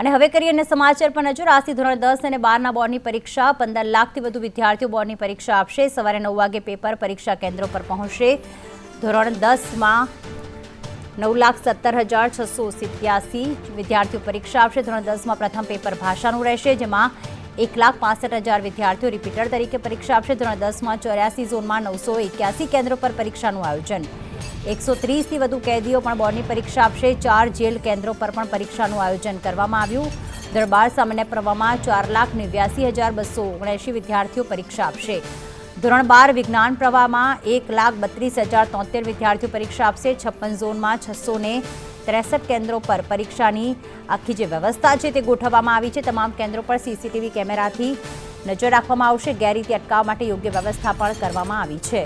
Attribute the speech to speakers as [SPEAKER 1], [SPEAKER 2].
[SPEAKER 1] અને હવે કરીએ અને સમાચાર પર નજર. આજથી ધોરણ દસ અને બારના બોર્ડની પરીક્ષા. પંદર લાખથી વધુ વિદ્યાર્થીઓ બોર્ડની પરીક્ષા આપશે. સવારે નવ વાગે પેપર પરીક્ષા કેન્દ્રો પર પહોંચશે. ધોરણ દસમાં નવ લાખ સત્તર હજાર છસો સિત્યાસી વિદ્યાર્થીઓ પરીક્ષા આપશે. ધોરણ દસમાં પ્રથમ પેપર ભાષાનું રહેશે, જેમાં એક લાખ પાસઠ હજાર વિદ્યાર્થીઓ રિપીટર તરીકે પરીક્ષા આપશે. ધોરણ દસમાં ચોર્યાસી ઝોનમાં નવસો એક્યાસી કેન્દ્રો પર પરીક્ષાનું આયોજન. એકસો ત્રીસથી વધુ કેદીઓ પણ બોર્ડની પરીક્ષા આપશે. ચાર જેલ કેન્દ્રો પર પણ પરીક્ષાનું આયોજન કરવામાં આવ્યું. દરબાર સામાન્ય પ્રવાહમાં ચાર લાખ નેવ્યાસી હજાર બસો ઓગણએંશી વિદ્યાર્થીઓ પરીક્ષા આપશે. ધોરણ બાર વિજ્ઞાન પ્રવાહમાં એક લાખ બત્રીસ હજાર તોતેર વિદ્યાર્થીઓ પરીક્ષા આપશે. છપ્પન ઝોનમાં છસો ને ત્રેસઠ કેન્દ્રો પર પરીક્ષાની આખી જે વ્યવસ્થા છે તે ગોઠવવામાં આવી છે. તમામ કેન્દ્રો પર સીસીટીવી કેમેરાથી નજર રાખવામાં આવશે. ગેરરીતિ અટકાવવા માટે યોગ્ય વ્યવસ્થા પણ કરવામાં આવી છે.